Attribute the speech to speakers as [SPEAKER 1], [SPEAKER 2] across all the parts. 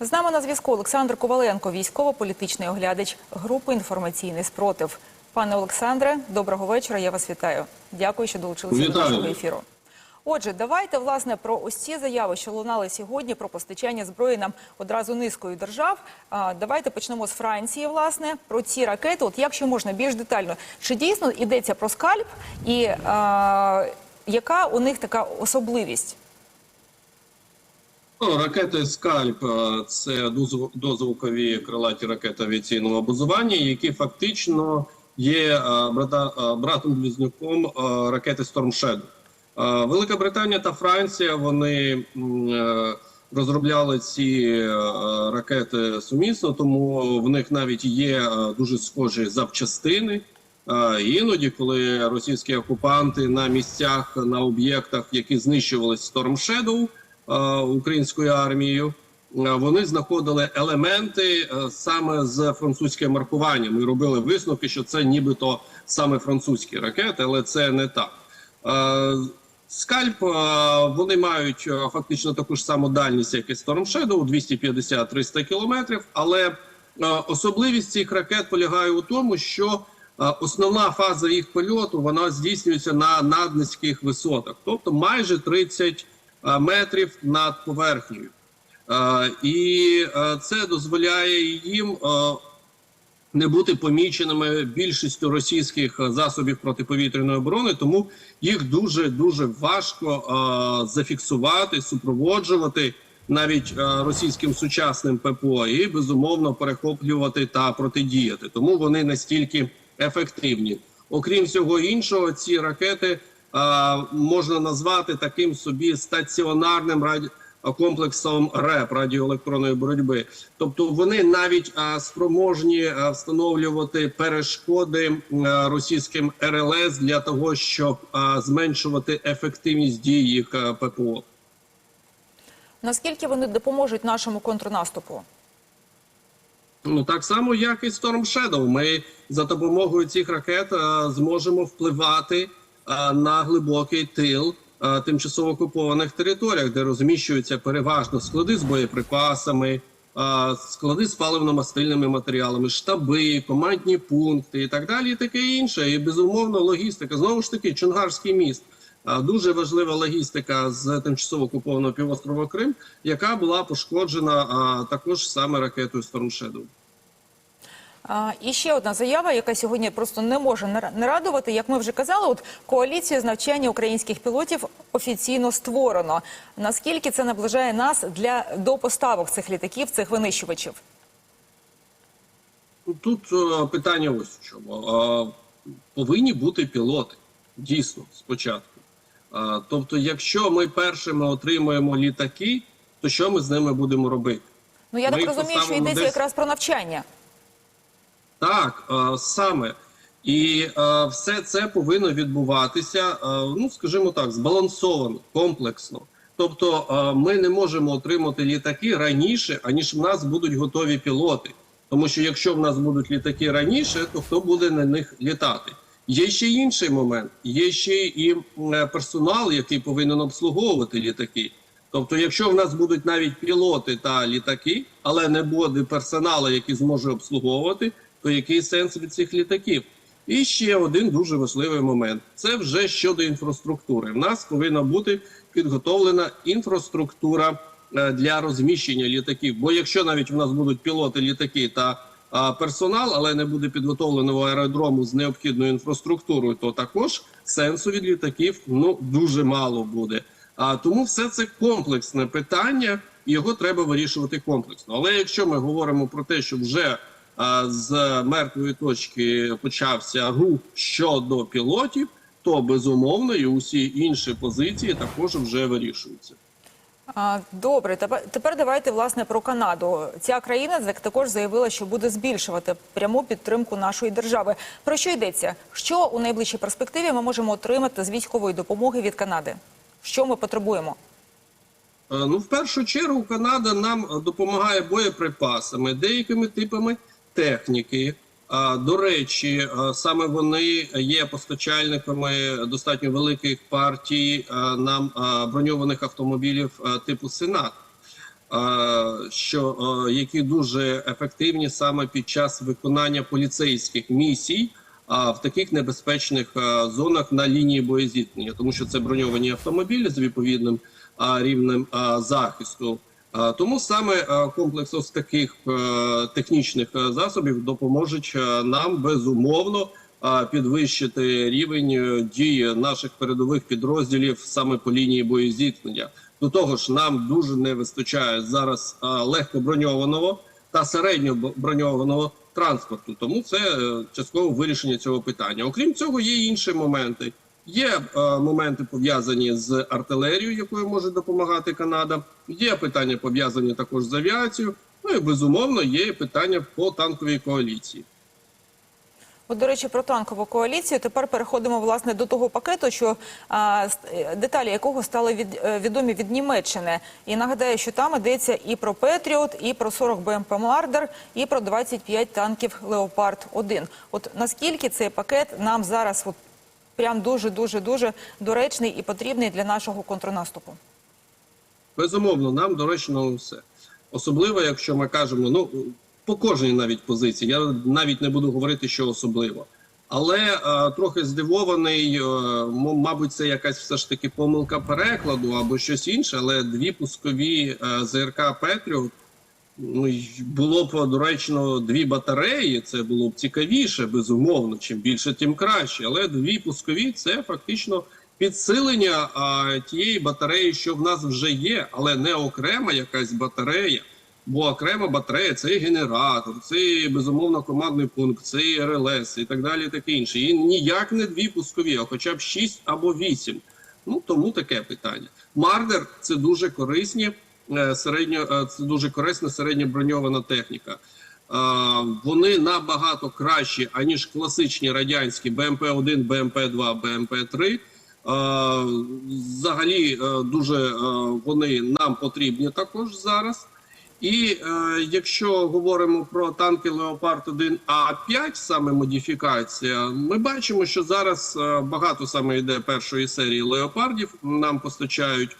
[SPEAKER 1] З нами на зв'язку Олександр Коваленко, військово-політичний оглядач групи інформаційний спротив. Пане Олександре, доброго вечора. Я вас вітаю. Дякую, що долучилися до нашого ефіру. Отже, давайте власне про ось ці заяви, що лунали сьогодні про постачання зброї нам одразу низкою держав. А, давайте почнемо з Франції. Власне про ці ракети. От якщо можна більш детально, чи дійсно йдеться про скальп, і а, яка у них така особливість?
[SPEAKER 2] Ну, ракети Скальп е, це дозв- дозвукові крилаті ракети авіаційного базування, які фактично є е, е, братом-близнюком е, ракети Storm Shadow. Велика Британія та Франція вони розробляли ці ракети сумісно, тому в них навіть є дуже схожі запчастини. Іноді, коли російські окупанти на місцях на об'єктах, які знищувалися Storm Shadow, українською армією. е, Вони знаходили елементи е, саме з французьким маркуванням і робили висновки, що це нібито саме французькі ракети, але це не так. Е, Скальп е, вони мають е, фактично таку ж саму дальність, як і Storm Shadow, 250-300 кілометрів. Але е, особливість цих ракет полягає у тому, що е, основна фаза їх польоту вона здійснюється на наднизьких висотах, тобто майже 30 е, метрів над поверхнею. Е, І е, це дозволяє їм е, не бути поміченими більшістю російських е, засобів протиповітряної оборони, тому їх дуже дуже важко е, зафіксувати, супроводжувати навіть е, російським сучасним ППО і безумовно перехоплювати та протидіяти. Тому вони настільки ефективні. Окрім всього іншого, ці ракети е, можна назвати таким собі стаціонарним раді комплексом РЕП радіоелектронної боротьби. Тобто вони навіть спроможні встановлювати перешкоди російським РЛС для того, щоб зменшувати ефективність дій їх ППО.
[SPEAKER 1] Наскільки вони допоможуть нашому контрнаступу?
[SPEAKER 2] Ну так само, як і Storm Shadow. Ми за допомогою цих ракет а, зможемо впливати на глибокий тил тимчасово окупованих територіях, де розміщуються переважно склади з боєприпасами, склади з паливно-мастильними матеріалами, штаби, командні пункти і так далі, і таке інше. І безумовно логістика. Знову ж таки, Чонгарський міст. Дуже важлива логістика з тимчасово окупованого півострова Крим, яка була пошкоджена а, також саме ракетою Storm.
[SPEAKER 1] А, і ще одна заява, яка сьогодні просто не може не радувати. Як ми вже казали, от коаліцію з навчання українських пілотів офіційно створено. Наскільки це наближає нас для до поставок цих літаків, цих винищувачів?
[SPEAKER 2] Тут е, питання ось в чому. Повинні бути пілоти, дійсно, спочатку. Тобто, якщо ми першими отримуємо літаки, то що ми з ними будемо робити?
[SPEAKER 1] Ну я
[SPEAKER 2] Ми
[SPEAKER 1] так розумію, що йдеться
[SPEAKER 2] десь-
[SPEAKER 1] якраз про навчання.
[SPEAKER 2] Так, е, саме. І е, все це повинно відбуватися, е, ну скажімо так, збалансовано, комплексно. Тобто, ми не можемо отримати літаки раніше, аніж в нас будуть готові пілоти. Тому що якщо в нас будуть літаки раніше, то хто буде на них літати? Є ще інший момент. Є ще і персонал, який повинен обслуговувати літаки. Тобто, якщо в нас будуть навіть пілоти та літаки, але не буде персоналу, який зможе обслуговувати, то який сенс від цих літаків? І ще один дуже важливий момент: це вже щодо інфраструктури. В нас повинна бути підготовлена інфраструктура е, для розміщення літаків. Бо якщо навіть в нас будуть пілоти, літаки та персонал, але не буде підготовленого аеродрому з необхідною інфраструктурою, то також сенсу від літаків ну дуже мало буде. А тому все це комплексне питання, його треба вирішувати комплексно. Але якщо ми говоримо про те, що вже з мертвої точки почався рух щодо пілотів, то безумовно і усі інші позиції також вже вирішуються.
[SPEAKER 1] Добре, тепер, давайте власне про Канаду. Ця країна так- також заявила, що буде збільшувати пряму підтримку нашої держави. Про що йдеться? Що у найближчій перспективі ми можемо отримати з військової допомоги від Канади? Що ми потребуємо?
[SPEAKER 2] Е, Ну, в першу чергу, Канада нам допомагає боєприпасами, деякими типами техніки. До речі, е, саме вони є постачальниками достатньо великих партій е, нам е, броньованих автомобілів типу Сенат. що які дуже ефективні саме під час виконання поліцейських місій. В таких небезпечних зонах на лінії боєзіткнення, тому що це броньовані автомобілі з відповідним рівнем захисту. А, Тому саме е, комплекс ось таких е, технічних е, засобів допоможуть е, нам безумовно е, підвищити рівень е, дії наших передових підрозділів саме по лінії боєзіткнення. До того ж, нам дуже не вистачає зараз е, легкоброньованого та середньоброньованого транспорту. Тому це е, частково вирішення цього питання. Окрім цього, є інші моменти. Є е, моменти пов'язані з артилерією, якою може допомагати Канада. Є питання пов'язані також з авіацією. Ну і безумовно є питання по танковій коаліції.
[SPEAKER 1] От, до речі, про танкову коаліцію. Тепер переходимо власне до того пакету, що а, е, деталі якого стали від, е, відомі від Німеччини. І нагадаю, що там йдеться і про Петріот, і про 40 БМП Мардер, і про 25 танків Леопард 1 От наскільки цей пакет нам зараз от прям дуже дуже дуже доречний і потрібний для нашого контрнаступу?
[SPEAKER 2] Безумовно, нам доречно все. Особливо, якщо ми кажемо, ну по кожній навіть позиції. Я навіть не буду говорити, що особливо. Але е, трохи здивований, е, мабуть, це якась все ж таки помилка перекладу або щось інше. Але дві пускові е, ЗРК Петріот, було б доречно дві батареї. Це було б цікавіше, безумовно. Чим більше, тим краще. Але дві пускові це фактично підсилення а, тієї батареї, що в нас вже є, але не окрема якась батарея. Бо окрема батарея це і генератор, це і, безумовно командний пункт, це і РЛС і так далі, і таке інше. І ніяк не дві пускові, а хоча б шість або вісім. Ну тому таке питання. Мардер це дуже корисні середньо, е, це дуже корисна середньоброньована техніка. Е, Вони набагато кращі аніж класичні радянські БМП-1, БМП-2, БМП-3. Е, Взагалі е, дуже е, вони нам потрібні також зараз. І е, якщо говоримо про танки Леопард 1 А5, саме модифікація, ми бачимо, що зараз е, багато саме йде першої серії леопардів. Нам постачають.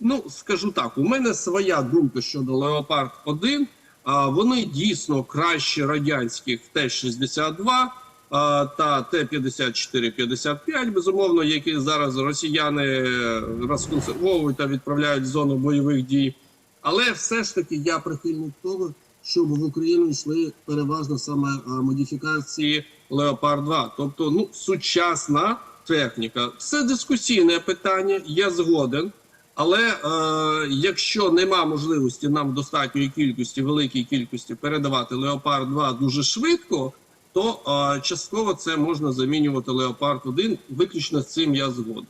[SPEAKER 2] Ну, скажу так, у мене своя думка щодо Леопард 1. А вони дійсно кращі радянських Т-62 а, та Т-54-55, безумовно, які зараз росіяни е, розконсервовують та відправляють в зону бойових дій. Але все ж таки я прихильник того, щоб в Україну йшли переважно саме модифікації Леопард 2, тобто ну сучасна техніка. Це дискусійне питання, я згоден. Але е, якщо нема можливості нам достатньої кількості, великій кількості передавати Леопард 2 дуже швидко, то е, частково це можна замінювати Леопард 1. Виключно з цим я згоден.